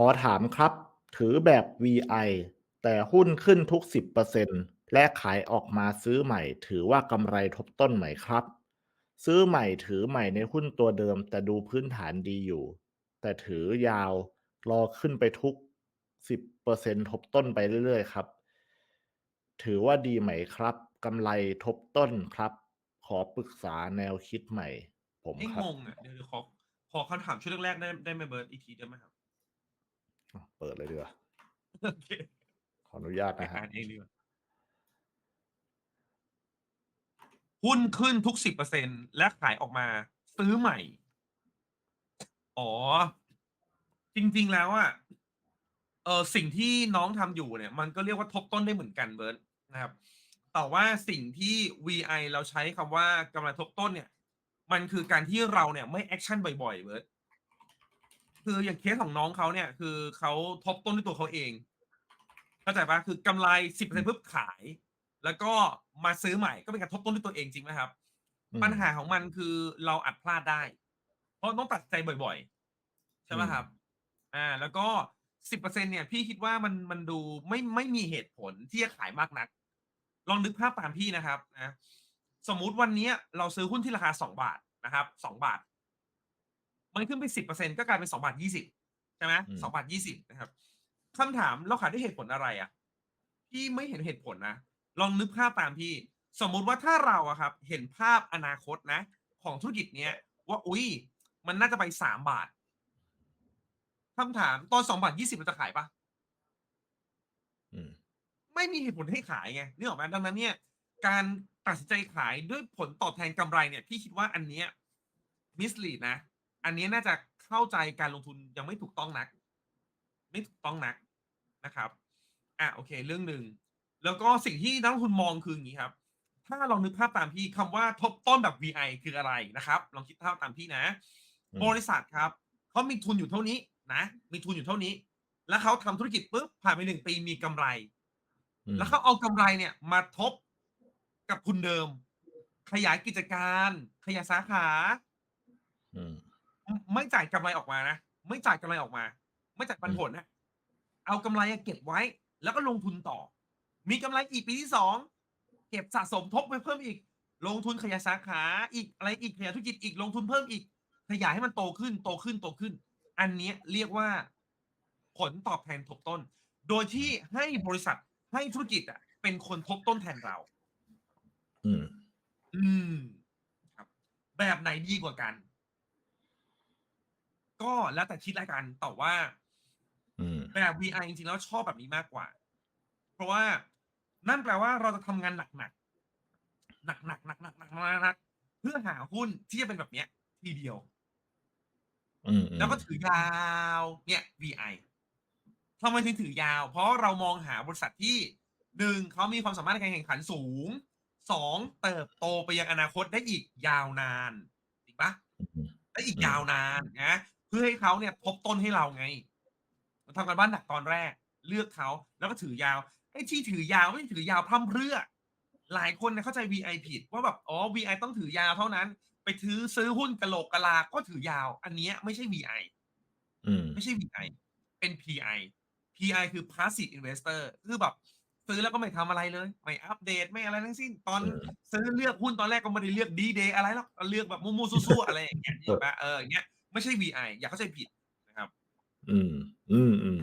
ขอถามครับ ถือแบบ VI แต่หุ้นขึ้นทุก 10%และขายออกมาซื้อใหม่ ถือว่ากำไรทบต้นไหมครับ ซื้อใหม่ถือใหม่ในหุ้นตัวเดิม แต่ดูพื้นฐานดีอยู่ แต่ถือยาวรอขึ้นไปทุก 10%ทบต้นไปเรื่อยๆ ครับ ถือว่าดีไหมครับกำไรทบต้นครับ ขอปรึกษาแนวคิดใหม่ ผมครับงงอะเดี๋ยวเดี๋ยวขอขอคำถามช่วงแรกๆได้ได้ไหมเบิร์ดอีกทีได้ไหมครับ เปิดเลยดีกว่าโอเคขออนุญาตไปนะฮะอ่านเองดีกว่าหุ้นขึ้นทุกสิบเปอร์เซ็นและขายออกมา ซื้อใหม่ อ๋อ จริง ๆ แล้วอะเออสิ่งที่น้องทำอยู่เนี่ย มันก็เรียกว่าทบต้นได้เหมือนกันเบิร์ดนะครับ แต่ว่าสิ่งที่ VI เราใช้คำว่ากำไรทบต้นเนี่ย มันคือการที่เราเนี่ยไม่แอคชั่นบ่อยๆเบิร์ด คืออย่างเคสของน้องเขาเนี่ย คือเขาทบต้นด้วยตัวเขาเองเข้าใจปะคือกำไรสิบเปอร์เซ็นต์ปุ๊บขาย แล้วก็มาซื้อใหม่ก็เป็นการทบต้นด้วยตัวเองจริงไหมครับอืมปัญหาของมันคือเราอาจพลาดได้ เพราะต้องตัดใจบ่อยๆ ใช่ไหมครับ อ่า แล้วก็สิบเปอร์เซ็นเนี่ยพี่คิดว่ามันมันดูไม่ไม่มีเหตุผลที่จะขายมากนัก ลองนึกภาพตามพี่นะครับนะสมมุติวันเนี้ยเราซื้อหุ้นที่ราคาสองบาทนะครับสองบาท มันขึ้นไปสิบเปอร์เซ็นก็กลายเป็นสองบาทยี่สิบใช่ไหมอืมสองบาทยี่สิบนะครับคำถามเราขายด้วยเหตุผลอะไรอะ พี่ไม่เห็นเหตุผลนะ ลองนึกภาพตามพี่ สมมุติว่าถ้าเราอะครับ เห็นภาพอนาคตนะ ของธุรกิจเนี้ย ว่าอุ้ยมันน่าจะไปสามบาทคำถามตอนสองบาทยี่สิบเราจะขายปะอืมไม่มีเหตุผลให้ขายไงนึกออกไหมดังนั้นเนี่ย การตัดสินใจขายด้วยผลตอบแทนกำไรเนี่ย พี่คิดว่าอันเนี้ยมิสลีดนะ อันเนี้ยน่าจะเข้าใจการลงทุนยังไม่ถูกต้องนัก ไม่ถูกต้องนักนะครับอะโอเค เรื่องหนึ่งแล้วก็สิ่งที่นักลงทุนมองคืออย่างนี้ครับ ถ้าลองนึกภาพตามพี่คำว่าทบต้นแบบ VI คืออะไรนะครับ ลองคิดภาพตามพี่นะอืมบริษัทครับเขามีทุนอยู่เท่านี้นะมีทุนอยู่เท่านี้ แล้วเขาทำธุรกิจปุ๊บผ่านไปหนึ่งปีมีกำไรอืมแล้วเขาเอากำไรเนี่ย มาทบกับทุนเดิม ขยายกิจการ ขยายสาขาอืม ไม่ไม่จ่ายกำไรออกมานะ ไม่จ่ายกำไรออกมา ไม่จ่ายปันผลนะ เอากำไรเก็บไว้ แล้วก็ลงทุนต่อ มีกำไรอีกปีที่สองเก็บสะสมทบไปเพิ่มอีก ลงทุนขยายสาขาอีกอะไรอีกขยายธุรกิจอีกลงทุนเพิ่มอีก ขยายให้มันโตขึ้นโตขึ้นโตขึ้น อันเนี้ยเรียกว่าผลตอบแทนทบต้น โดยที่ให้บริษัทให้ธุรกิจอะ เป็นคนทบต้นแทนเรา อืม อืม ครับ แบบไหนดีกว่ากัน ก็แล้วแต่คิดละกันแต่ว่าอืมแบบ VI จริงๆแล้วชอบแบบนี้มากกว่า เพราะว่านั่นแปลว่าเราจะทำงานหนักๆหนักหนักหนักหนักหนักหนักหนักเพื่อหาหุ้นที่จะเป็นแบบเนี้ย ทีเดียวอืมอืมแล้วก็ถือยาว เนี่ย VI ทำไมถึงถือยาว เพราะเรามองหาบริษัทที่หนึ่งเขามีความสามารถในการแข่งขันสูงสองเติบโตไปยังอนาคตได้อีกยาวนานจริงปะอืมได้อีกยาวนานนะ เพื่อให้เขาเนี่ยทบต้นให้เราไงเราทำกันบ้านหนักตอนแรก เลือกเขาแล้วก็ถือยาวไอ้ที่ถือยาวไม่ได้ถือยาวพร่ำเพรื่อ หลายคนเนี่ยเข้าใจ VI ผิดว่าแบบอ๋อ VI ต้องถือยาวเท่านั้น ไปถือซื้อหุ้นกะโหลกกะลาก็ถือยาว อันเนี้ยไม่ใช่ VI อืมไม่ใช่ VI เป็น PI PI คือ passive investor คือแบบซื้อแล้วก็ไม่ทำอะไรเลย ไม่อัปเดตไม่อะไรทั้งสิ้น ตอนอืมซื้อเลือกหุ้นตอนแรกก็ไม่ได้เลือกดีเดย์อะไรหรอกเลือกแบบมูมูสู้ๆอะไรอย่างเงี้ยเห็นปะเอออย่างเงี้ย ไม่ใช่ VI อย่าเข้าใจผิดนะครับ อืม อืมอืม